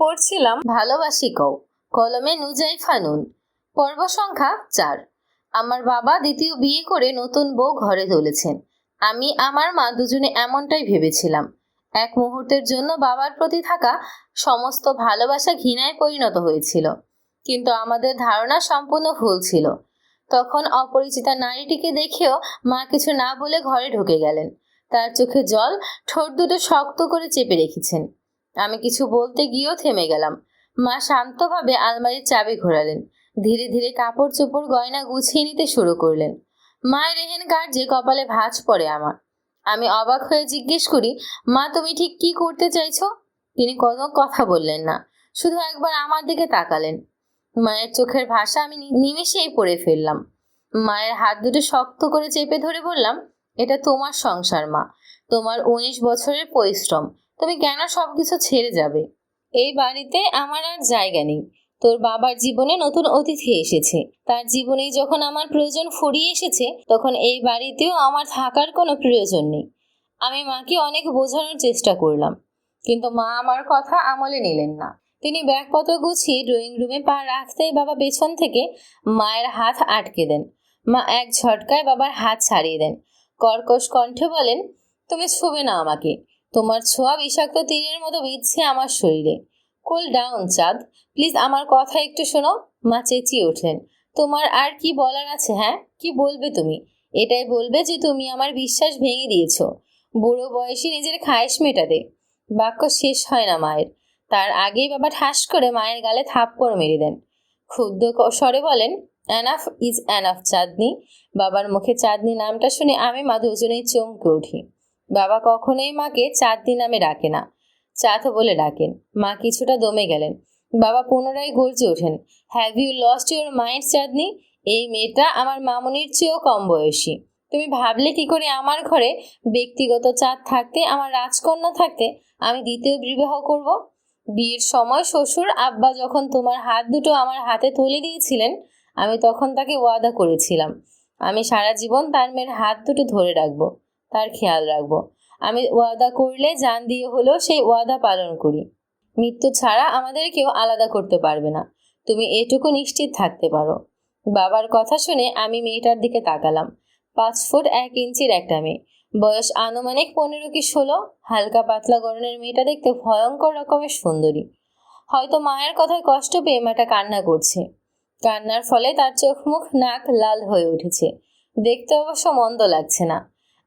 পড়ছিলাম ভালোবাসি কও, কলমে নুজাই ফানুন। পর্ব সংখ্যা চার। আমার বাবা দ্বিতীয় বিয়ে করে নতুন বউ ঘরে তুলেছেন। আমি আমার মা দুজনে এমনটাই ভেবেছিলাম। এক মুহূর্তের জন্য বাবার প্রতি থাকা সমস্ত ভালোবাসা ঘৃণায় পরিণত হয়েছিল। কিন্তু আমাদের ধারণা সম্পূর্ণ ভুল ছিল। তখন অপরিচিতা নারীটিকে দেখেও মা কিছু না বলে ঘরে ঢুকে গেলেন। তার চোখে জল, ঠোঁট দুটো শক্ত করে চেপে রেখেছেন। আমি কিছু বলতে গিয়েও থেমে গেলাম। মা শান্তভাবে আলমারির চাবি ঘোরালেন। ধীরে ধীরে কাপড় চোপড় গয়না গুছিয়ে নিতে শুরু করলেন। মায়ের রেহেন কার্যে কপালে ভাঁজ পড়ে আমার। আমি অবাক হয়ে জিজ্ঞেস করি, মা, তুমি ঠিক কি করতে চাইছো? তিনি কোনো কথা বললেন না, শুধু একবার আমার দিকে তাকালেন। মায়ের চোখের ভাষা আমি নিমেষেই পড়ে ফেললাম। মায়ের হাত দুটো শক্ত করে চেপে ধরে বললাম, এটা তোমার সংসার, মা। তোমার উনিশ বছরের পরিশ্রম। তুমি কেন সবকিছু ছেড়ে যাবে? এই বাড়িতে আমার আর জায়গা নেই। তোর বাবার জীবনে নতুন অতিথি এসেছে। তার জীবনে যখন আমার প্রয়োজন ফুরিয়ে এসেছে, তখন এই বাড়িতেও আমার থাকার কোনো প্রয়োজন নেই। আমি মাকে অনেক বোঝানোর চেষ্টা করলাম। কিন্তু মা আমার কথা আমলে নিলেন না। তিনি ব্যাগপত্র গুছিয়ে ড্রয়িং রুমে পা রাখতেই বাবা পেছন থেকে মায়ের হাত আটকে দেন। মা এক ঝটকায় বাবার হাত ছাড়িয়ে দেন। কর্কশ কণ্ঠে বলেন, তুমি ছুবে না আমাকে। তোমার ছোঁয়া বিষাক্ত তীরের মতো বিচ্ছে আমার শরীরে। কুল ডাউন চাঁদ। প্লিজ আমার কথা একটু শোনো। মা চেঁচিয়ে উঠলেন তোমার আর কি বলার আছে হ্যাঁ? কি বলবে তুমি? এটাই বলবে যে তুমি আমার বিশ্বাস ভেঙে দিয়েছ। বুড়ো বয়সে নিজের খায়েশ মেটাতে। বাক্য শেষ হয় না মায়ের। তার আগেই বাবা ঠাস করে মায়ের গালে থাপ্পড় মেরে দেন। ক্ষুদ্র স্বরে বলেন অ্যানাফ ইজ অ্যানাফ চাঁদনি। বাবার মুখে চাঁদনি নামটা শুনে আমি মা দুজনেই চমকে উঠি। বাবা কখনোই মাকে চাঁদনি নামে ডাকে না। চাঁদ বলে ডাকেন, মা কিছুটা দমে গেলেন। বাবা পুনরায় গর্জে ওঠেন have you lost your mind Chandni? এই মেয়েটা আমার মামনির চেয়েও কম বয়সী। তুমি ভাবলে কি করে আমার ঘরে ব্যক্তিগত চাঁদ থাকতে, আমার রাজকন্যা থাকতে আমি দ্বিতীয় বিবাহ করব? বিয়ের সময় শ্বশুর আব্বা যখন তোমার হাত দুটো আমার হাতে তুলে দিয়েছিলেন, আমি তখন তাকে ওয়াদা করেছিলাম, আমি সারা জীবন তার মেয়ের হাত দুটো ধরে রাখব। তার খেয়াল রাখব। আমি ওয়াদা করলে জান দিয়ে হলেও সেই ওয়াদা পালন করি। মৃত্যু ছাড়া আমাদের কেউ আলাদা করতে পারবে না। তুমি এটুকু নিশ্চিত থাকতে পারো। বাবার কথা শুনে আমি মেয়েটার দিকে তাকালাম। পাঁচ ফুট এক ইঞ্চির একটা মেয়ে। বয়স আনুমানিক পনেরো কি ষোলো। হালকা পাতলা গরনের মেয়েটা দেখতে ভয়ঙ্কর রকমের সুন্দরী। হয়তো মায়ের কথায় কষ্ট পেয়ে মেয়েটা কান্না করছে। কান্নার ফলে তার চোখ মুখ নাক লাল হয়ে উঠেছে। দেখতে অবশ্য মন্দ লাগছে না।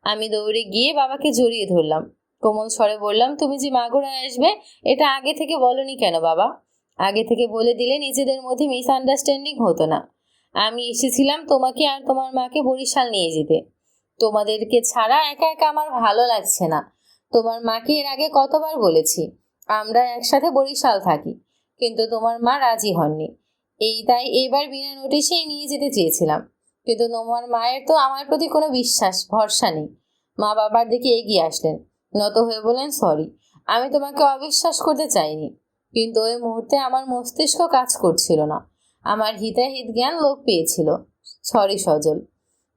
আমি দৌড়ে গিয়ে বাবাকে জড়িয়ে ধরলাম। কোমল স্বরে বললাম, তুমি যে মাগুরায় আসবে, এটা আগে থেকে বলনি কেন বাবা? আগে থেকে বলে দিলে নিজেদের মধ্যে মিসআন্ডারস্ট্যান্ডিং হতো না। আমি এসেছিলাম তোমাকে আর তোমার মাকে বরিশাল নিয়ে যেতে। তোমাদেরকে ছাড়া একা একা আমার ভালো লাগছে না। তোমার মাকে এর আগে কতবার বলেছি, আমরা একসাথে বরিশাল থাকি, কিন্তু তোমার মা রাজি হননি। এই তাই এবার বিনা নোটিশেই নিয়ে যেতে চেয়েছিলাম। কিন্তু নোমার মায়ের তো আমার প্রতি কোনো বিশ্বাস, ভরসা নেই। মা বাবার দিকে এগিয়ে আসলেন। নত হয়ে বললেন, সরি, আমি তোমাকে অবিশ্বাস করতে চাইনি। কিন্তু ওই মুহূর্তে আমার মস্তিষ্ক কাজ করছিল না। আমার হিতাহিত জ্ঞান লোপ পেয়েছিল। সরি, সজল,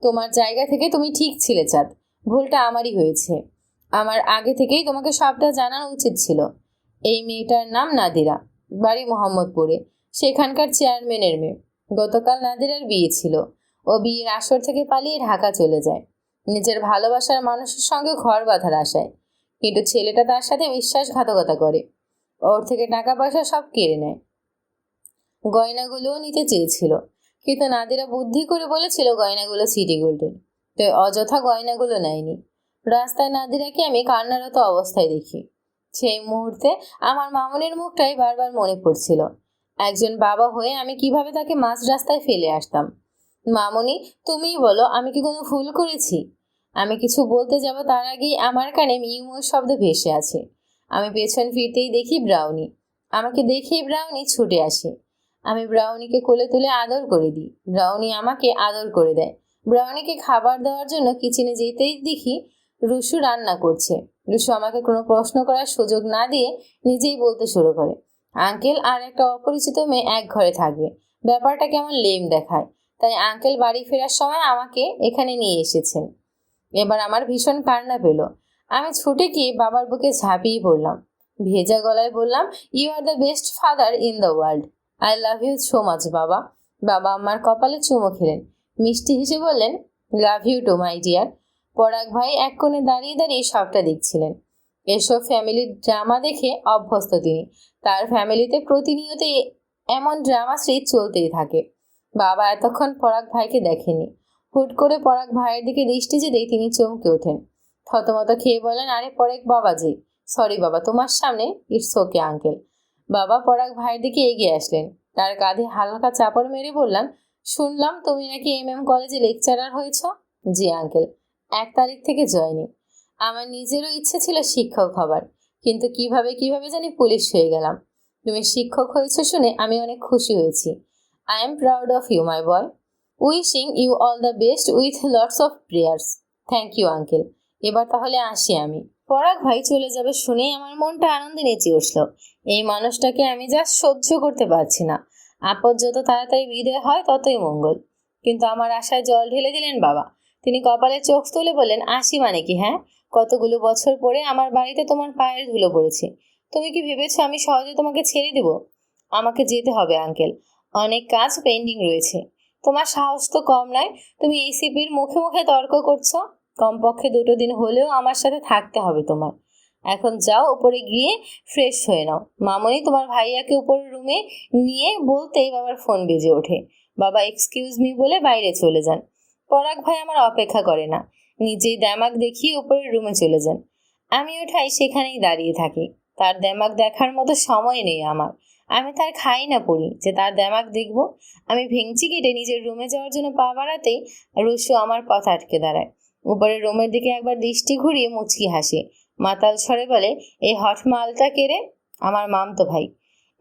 তোমার জায়গা থেকে তুমি ঠিক ছিলে, চাঁদ। ভুলটা আমারই হয়েছে। আমার আগে থেকেই তোমাকে সবটা জানানো উচিত ছিল। এই মেয়েটার নাম নাদিরা, বাড়ি মোহাম্মদপুরে। সেখানকার চেয়ারম্যানের মেয়ে। গতকাল নাদিরার বিয়ে ছিল। ও বিয়ের আসর থেকে পালিয়ে ঢাকা চলে যায়। নিজের ভালোবাসার মানুষের সঙ্গে ঘর বাঁধার আশায়। কিন্তু ছেলেটা তার সাথে বিশ্বাসঘাতকতা করে। ওর থেকে টাকা পয়সা সব কেড়ে নেয়। গয়নাগুলোও নিতে চেয়েছিল। কিন্তু নাদিরা বুদ্ধি করে বলেছিল গয়নাগুলো সিটি গোল্ডেন তো অযথা গয়নাগুলো নেয়নি। রাস্তায় নাদিরাকে আমি কান্নারত অবস্থায় দেখি। সেই মুহূর্তে আমার মামনের মুখটাই বারবার মনে পড়ছিল। একজন বাবা হয়ে আমি কীভাবে তাকে মাঝ রাস্তায় ফেলে আসতাম। মামনি, তুমিই বলো, আমি কি কোনো ভুল করেছি? আমি কিছু বলতে যাব তার আগেই আমার কানে মিউময় শব্দ ভেসে আছে আমি পেছন ফিরতেই দেখি ব্রাউনি। আমাকে দেখেই ব্রাউনি ছুটে আসে। আমি ব্রাউনিকে কোলে তুলে আদর করে দিই। ব্রাউনি আমাকে আদর করে দেয়। ব্রাউনিকে খাবার দেওয়ার জন্য কিচেনে যেতেই দেখি রুশু রান্না করছে। রুশু আমাকে কোনো প্রশ্ন করার সুযোগ না দিয়ে নিজেই বলতে শুরু করে। আঙ্কেল আর একটা অপরিচিত মেয়ে এক ঘরে থাকবে। ব্যাপারটা কেমন লেম দেখায়। তাই আঙ্কেল বাড়ি ফেরার সময় আমাকে এখানে নিয়ে এসেছেন। এবার আমার ভীষণ কান্না পেল। আমি ছুটে গিয়ে বাবার বুকে ঝাঁপিয়ে পড়লাম। ভেজা গলায় বললাম you are the best father in the world I love you so much বাবা। বাবা আমার কপালে চুমো খেলেন। মিষ্টি হেসে বললেন love you too my dear Parag ভাই এক কোণে দাঁড়িয়ে দাঁড়িয়ে সবটা দেখছিলেন। এসব ফ্যামিলির ড্রামা দেখে অভ্যস্ত তিনি। তার ফ্যামিলিতে প্রতিনিয়ত এমন ড্রামা স্ট্রিট চলতেই থাকে। বাবা এতক্ষণ পরাগ ভাইকে দেখেনি। হুট করে পরাগ ভাইয়ের দিকে দৃষ্টি যেতেই তিনি চমকে ওঠেন। থতমত খেয়ে বলেন আরে পরেক বাবাজি সরি বাবা, তোমার সামনে ইটস ওকে আঙ্কেল বাবা পরাগ ভাইয়ের দিকে এগিয়ে আসলেন। তার কাঁধে হালকা চাপড় মেরে বললাম শুনলাম তুমি নাকি এম এম কলেজে লেকচারার হয়েছ? জি আঙ্কেল এক তারিখ থেকে জয়নিং আমার নিজেরও ইচ্ছে ছিল শিক্ষক হবার, কিন্তু কীভাবে কীভাবে জানি পুলিশ হয়ে গেলাম। তুমি শিক্ষক হয়েছে শুনে আমি অনেক খুশি হয়েছি। I am proud of you my boy wishing you all the best with lots of prayers thank you uncle এবার তাহলে আসি আমি। পরাগ ভাই চলে যাবে শুনেই আমার মনটা আনন্দে নেচে উঠল। এই মানুষটাকে আমি যা সহ্য করতে পারছি না। আপদ যত তাড়াতাড়ি বিদায় হয়, ততই মঙ্গল। কিন্তু আমার আশায় জল ঢেলে দিলেন বাবা। তিনি কপালে চোখ তুলে বললেন, আসি মানে কি হ্যাঁ? কতগুলো বছর পরে আমার বাড়িতে তোমার পায়ের ধুলো পড়েছে। তুমি কি ভেবেছো আমি সহজে তোমাকে ছেড়ে দেব? আমাকে যেতে হবে আঙ্কেল অনেক কাজ পেন্ডিং রয়েছে। তোমার সাহস তো কম নয়, তুমি এসিপির মুখে মুখে তর্ক করছ। কমপক্ষে দুটো দিন হলেও আমার সাথে থাকতে হবে তোমার। এখন যাও, উপরে গিয়ে ফ্রেশ হয়ে নাও। মামনি, তোমার ভাইয়াকে উপরের রুমে নিয়ে বলতেই বাবার ফোন বেজে ওঠে। বাবা এক্সকিউজ মি বলে বাইরে চলে যান। পরাগ ভাই আমার অপেক্ষা করে না। নিজেই দ্যামাক দেখিয়ে উপরের রুমে চলে যান। আমি ওঠাই সেখানেই দাঁড়িয়ে থাকি। তার দ্যামাক দেখার মতো সময় নেই আমার। আমি তার খাই না পড়ি, যে তার দ্যামাক দেখব। আমি ভেঙচি কেটে নিজের রুমে যাওয়ার জন্য পা বাড়াতেই রসু আমার পথ আটকে দাঁড়ায়। উপরের রুমের দিকে একবার দৃষ্টি ঘুরিয়ে মুচকি হাসে। মাতাল ছড়ে বলে, এই হট মালটা কেড়ে আমার মামতো ভাই।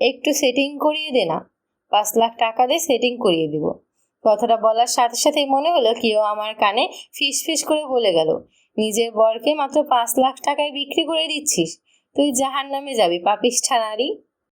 একটু সেটিং করিয়ে দে না। পাঁচ লাখ টাকা দিয়ে সেটিং করিয়ে দিব। কথাটা বলার সাথে সাথেই মনে হলো কেউ আমার কানে ফিস ফিস করে বলে গেল, নিজের বরকে মাত্র পাঁচ লাখ টাকায় বিক্রি করে দিচ্ছিস। তুই জাহান নামে যাবি, পাপিষ্ঠা নারী।